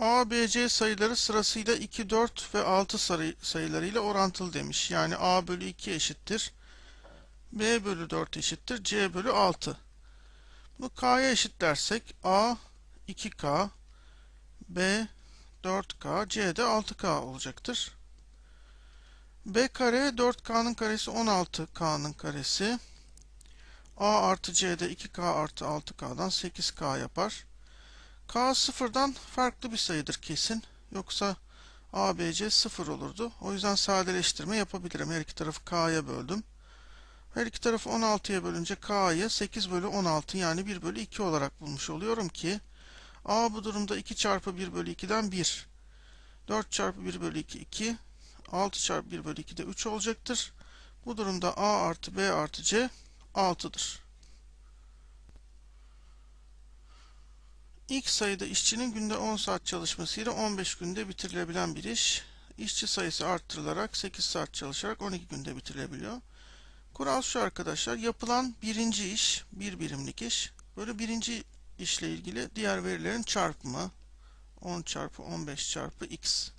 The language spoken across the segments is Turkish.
A, B, C sayıları sırasıyla 2, 4 ve 6 sayı, sayılarıyla orantılı demiş. Yani A bölü 2 eşittir. B bölü 4 eşittir. C bölü 6. Bunu K'ya eşitlersek A 2K, B 4K, C de 6K olacaktır. B kare 4K'nın karesi 16K'nın karesi. A artı C'de 2K artı 6K'dan 8K yapar. K sıfırdan farklı bir sayıdır kesin. Yoksa A, B, C sıfır olurdu. O yüzden sadeleştirme yapabilirim. Her iki tarafı K'ya böldüm. Her iki tarafı 16'ya bölünce K'yı 8 bölü 16 yani 1 bölü 2 olarak bulmuş oluyorum ki A bu durumda 2 çarpı 1 bölü 2'den 1. 4 çarpı 1 bölü 2 2. 6 çarpı 1 bölü 2 de 3 olacaktır. Bu durumda A artı B artı C 6'dır. İlk sayıda işçinin günde 10 saat çalışmasıyla 15 günde bitirilebilen bir iş. İşçi sayısı arttırılarak 8 saat çalışarak 12 günde bitirilebiliyor. Kural şu arkadaşlar. Yapılan birinci iş, bir birimlik iş. Böyle birinci işle ilgili diğer verilerin çarpımı. 10 çarpı 15 çarpı x.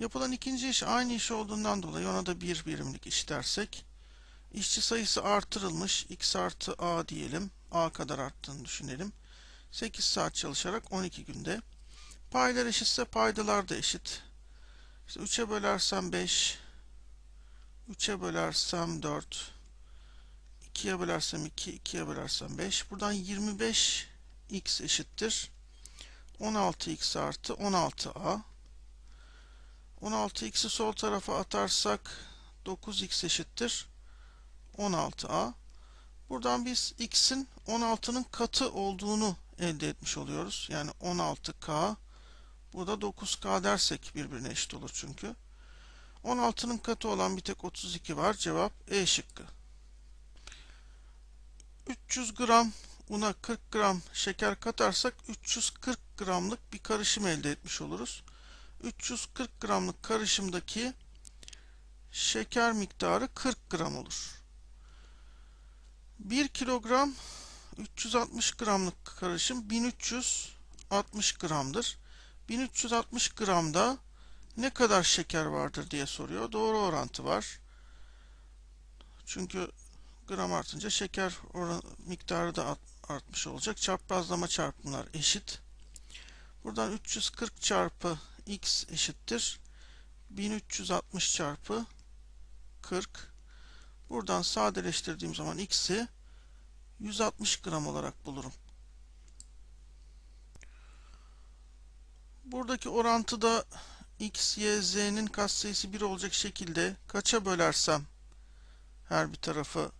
Yapılan ikinci iş aynı iş olduğundan dolayı ona da bir birimlik iş dersek. İşçi sayısı artırılmış. x artı a diyelim. a kadar arttığını düşünelim. 8 saat çalışarak 12 günde. Paylar eşitse paydalar da eşit. İşte 3'e bölersem 5, 3'e bölersem 4, 2'ye bölersem 2, 2'ye bölersem 5. Buradan 25x eşittir. 16x artı 16a. 16x'i sol tarafa atarsak 9x eşittir. 16a. Buradan biz x'in 16'nın katı olduğunu elde etmiş oluyoruz. Yani 16k. Burada 9k dersek birbirine eşit olur çünkü. 16'nın katı olan bir tek 32 var. Cevap E şıkkı. 300 gram una 40 gram şeker katarsak 340 gramlık bir karışım elde etmiş oluruz. 340 gramlık karışımdaki şeker miktarı 40 gram olur. 1 kilogram 360 gramlık karışım 1360 gramdır. 1360 gramda ne kadar şeker vardır diye soruyor. Doğru orantı var. Çünkü gram artınca şeker oran, miktarı da artmış olacak. Çaprazlama çarpımlar eşit. Buradan 340 çarpı x eşittir. 1360 çarpı 40. Buradan sadeleştirdiğim zaman x'i 160 gram olarak bulurum. Buradaki orantıda x, y, z'nin katsayısı 1 olacak şekilde kaça bölersem her bir tarafı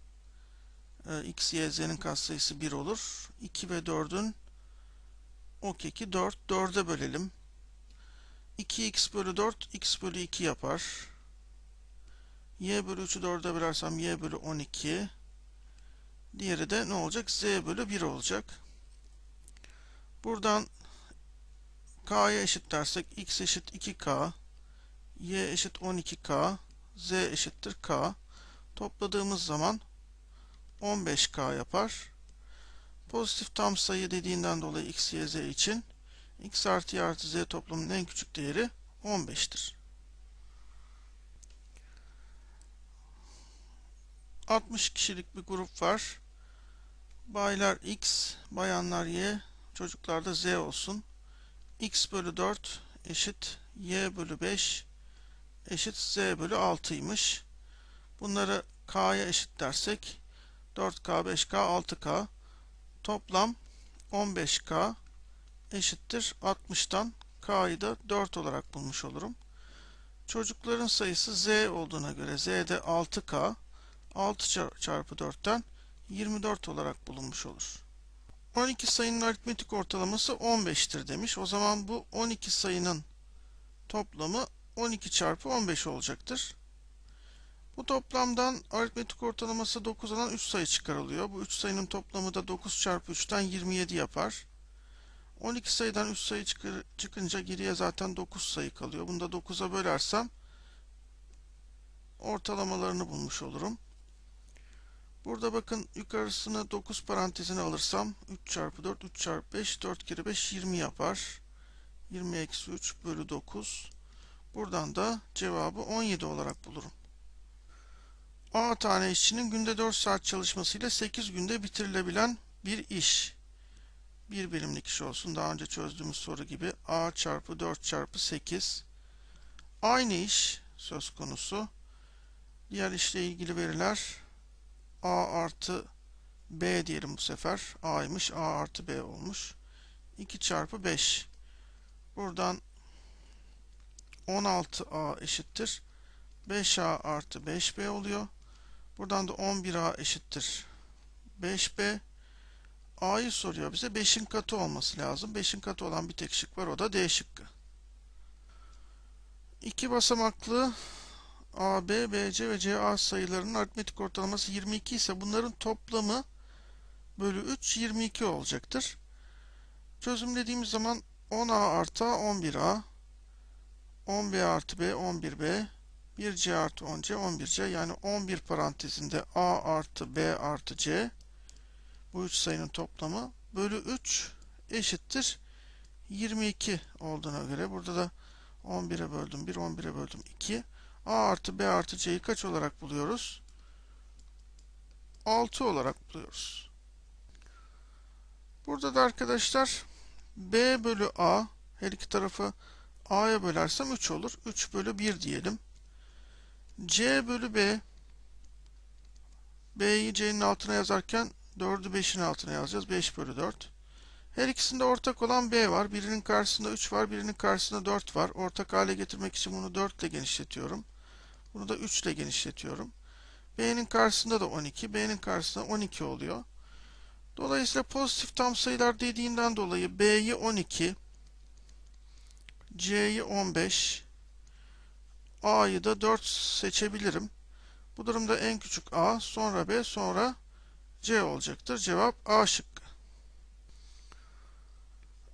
e, x, y, z'nin katsayısı 1 olur. 2 ve 4'ün o keki 4. 4'e bölelim. 2x bölü 4 x bölü 2 yapar. y bölü 3'ü 4'e bölersem y bölü 12. Diğeri de ne olacak? z bölü 1 olacak. Buradan k'ya eşit dersek x eşit 2k, y eşit 12k, z eşittir k. Topladığımız zaman 15k yapar. Pozitif tam sayı dediğinden dolayı x, y, z için x artı y artı z toplamının en küçük değeri 15'tir. 60 kişilik bir grup var. Baylar x, bayanlar y, çocuklar da z olsun. x bölü 4 eşit y bölü 5 eşit z bölü 6'ymış. Bunları k'ya eşit dersek 4k, 5k, 6k toplam 15k eşittir 60'tan k'yı da 4 olarak bulmuş olurum. Çocukların sayısı z olduğuna göre z'de 6k 6 çarpı 4'ten 24 olarak bulunmuş olur. 12 sayının aritmetik ortalaması 15'tir demiş. O zaman bu 12 sayının toplamı 12 çarpı 15 olacaktır. Bu toplamdan aritmetik ortalaması 9 olan 3 sayı çıkarılıyor. Bu 3 sayının toplamı da 9 çarpı 3'ten 27 yapar. 12 sayıdan 3 sayı çıkınca geriye zaten 9 sayı kalıyor. Bunu da 9'a bölersem ortalamalarını bulmuş olurum. Burada bakın yukarısını 9 parantezine alırsam 3 çarpı 4, 3 çarpı 5, 4 kere 5 20 yapar. 20 eksi 3 bölü 9. Buradan da cevabı 17 olarak bulurum. A tane işçinin günde 4 saat çalışmasıyla 8 günde bitirilebilen bir iş. Bir birimlik iş olsun. Daha önce çözdüğümüz soru gibi A çarpı 4 çarpı 8. Aynı iş söz konusu. Diğer işle ilgili veriler A artı B diyelim bu sefer. A'ymış. A artı B olmuş. 2 çarpı 5. Buradan 16A eşittir. 5A artı 5B oluyor. Buradan da 11A eşittir. 5B. A'yı soruyor bize. 5'in katı olması lazım. 5'in katı olan bir tek şık var. O da D şıkkı. İki basamaklı A, B, B, C ve C, A sayılarının aritmetik ortalaması 22 ise bunların toplamı bölü 3 22 olacaktır. Çözümlediğimiz zaman 10A artı A 11A 10B artı B 11B 1C artı 10C 11C yani 11 parantezinde A artı B artı C bu üç sayının toplamı bölü 3 eşittir 22 olduğuna göre burada da 11'e böldüm 1 11'e böldüm 2 A artı B artı C'yi kaç olarak buluyoruz? 6 olarak buluyoruz. Burada da arkadaşlar B bölü A her iki tarafı A'ya bölersem 3 olur. 3 bölü 1 diyelim. C bölü B B'yi C'nin altına yazarken 4'ü 5'in altına yazacağız. 5 bölü 4. Her ikisinde ortak olan B var. Birinin karşısında 3 var. Birinin karşısında 4 var. Ortak hale getirmek için bunu 4 ile genişletiyorum. Bunu da 3 ile genişletiyorum. B'nin karşısında da 12. B'nin karşısında 12 oluyor. Dolayısıyla pozitif tam sayılar dediğinden dolayı B'yi 12, C'yi 15, A'yı da 4 seçebilirim. Bu durumda en küçük A, sonra B, sonra C olacaktır. Cevap A şıkkı.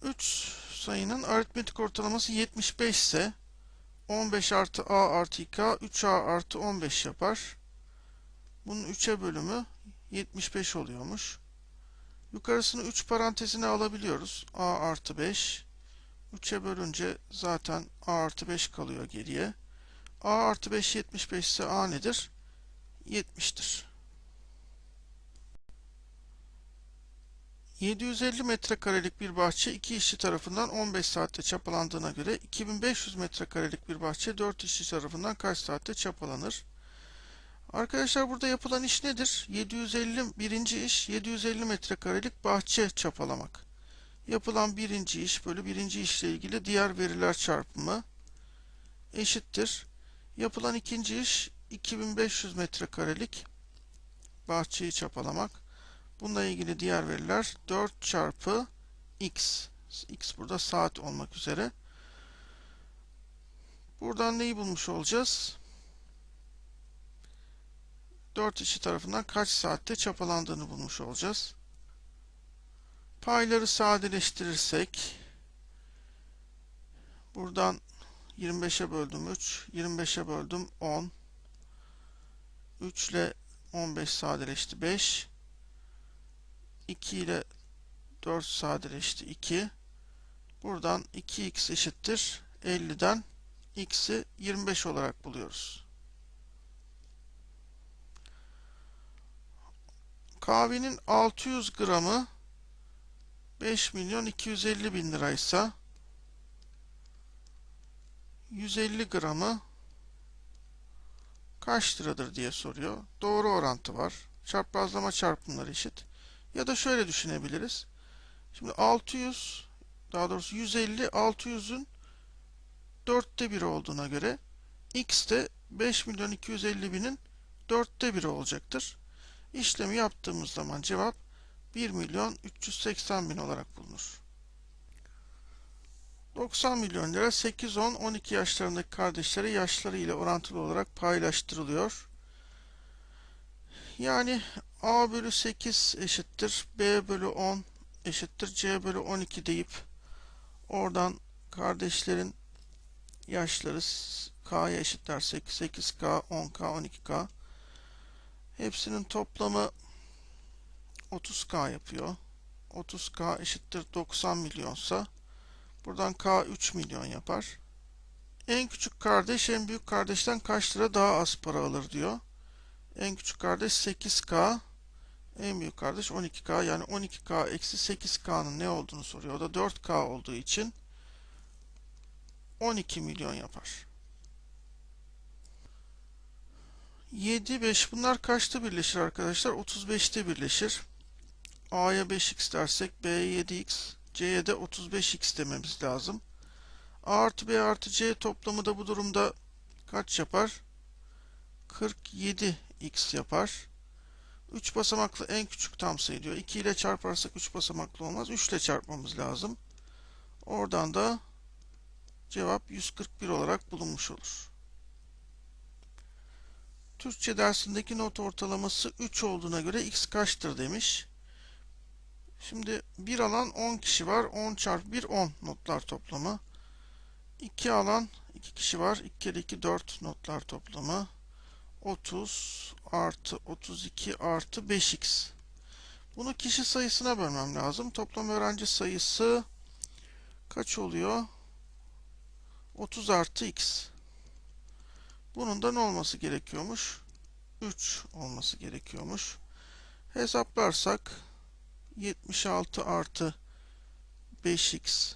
3 sayının aritmetik ortalaması 75 ise 15 artı A artı 2A 3A artı 15 yapar. Bunun 3'e bölümü 75 oluyormuş. Yukarısını 3 parantezine alabiliyoruz. A artı 5. 3'e bölünce zaten A artı 5 kalıyor geriye. A artı 5 75 ise A nedir? 70'tir. 750 metrekarelik bir bahçe iki işçi tarafından 15 saatte çapalandığına göre 2500 metrekarelik bir bahçe 4 işçi tarafından kaç saatte çapalanır? Arkadaşlar burada yapılan iş nedir? 750 birinci iş 750 metrekarelik bahçe çapalamak. Yapılan birinci iş bölü birinci işle ilgili diğer veriler çarpımı eşittir. Yapılan ikinci iş 2500 metrekarelik bahçeyi çapalamak. Bununla ilgili diğer veriler 4 çarpı x. x burada saat olmak üzere. Buradan neyi bulmuş olacağız? 4 işi tarafından kaç saatte çapalandığını bulmuş olacağız. Payları sadeleştirirsek buradan 25'e böldüm 3, 25'e böldüm 10. 3 ile 15 sadeleşti 5. 2 ile 4 sadeleşti 2. Buradan 2x eşittir 50'den x'i 25 olarak buluyoruz. Kahvenin 600 gramı 5 milyon 250 bin liraysa 150 gramı kaç liradır diye soruyor. Doğru orantı var. Çaprazlama çarpımları eşit. Ya da şöyle düşünebiliriz. Şimdi 600 daha doğrusu 150 600'ün dörtte biri olduğuna göre x de 5 milyon 250 binin dörtte biri olacaktır. İşlemi yaptığımız zaman cevap 1 milyon 380 bin olarak bulunur. 90 milyon lira 8, 10, 12 yaşlarındaki kardeşlere yaşları ile orantılı olarak paylaştırılıyor. Yani A bölü 8 eşittir B bölü 10 eşittir C bölü 12 deyip oradan kardeşlerin yaşları K'ya eşitlersek 8K, 10K, 12K hepsinin toplamı 30K yapıyor. 30K eşittir 90 milyonsa Buradan K 3 milyon yapar. En küçük kardeş en büyük kardeşten kaç lira daha az para alır diyor. En küçük kardeş 8K. En büyük kardeş 12K. Yani 12K eksi 8K'nın ne olduğunu soruyor. O da 4K olduğu için 12 milyon yapar. 7, 5 bunlar kaçta birleşir arkadaşlar? 35'te birleşir. A'ya 5x dersek B'ye 7x, C'ye de 35x dememiz lazım. A artı B artı C toplamı da bu durumda kaç yapar? 47x yapar. 3 basamaklı en küçük tam sayı diyor. 2 ile çarparsak 3 basamaklı olmaz. 3 ile çarpmamız lazım. Oradan da cevap 141 olarak bulunmuş olur. Türkçe dersindeki not ortalaması 3 olduğuna göre x kaçtır demiş. Şimdi bir alan 10 kişi var. 10 çarpı 1 10 notlar toplamı. 2 alan 2 kişi var. 2 kere 2 4 notlar toplamı. 30 artı 32 artı 5x. Bunu kişi sayısına bölmem lazım. Toplam öğrenci sayısı kaç oluyor? 30 artı x. Bunun da ne olması gerekiyormuş? 3 olması gerekiyormuş. Hesaplarsak 76 artı 5x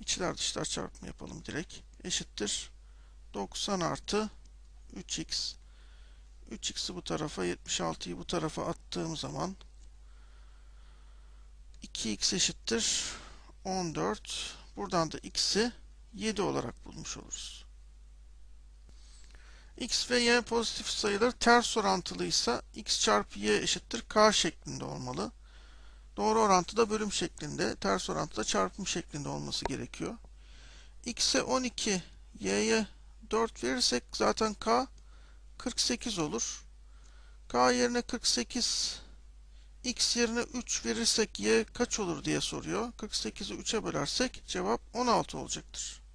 içler dışlar çarpımı yapalım direkt. Eşittir 90 artı 3x 3x'i bu tarafa 76'yı bu tarafa attığım zaman 2x eşittir 14 buradan da x'i 7 olarak bulmuş oluruz. x ve y pozitif sayılar ters orantılıysa x çarpı y eşittir k şeklinde olmalı. Doğru orantıda bölüm şeklinde, ters orantıda çarpım şeklinde olması gerekiyor. x'e 12, y'ye 4 verirsek zaten k 48 olur. k yerine 48, x yerine 3 verirsek y kaç olur diye soruyor. 48'i 3'e bölersek cevap 16 olacaktır.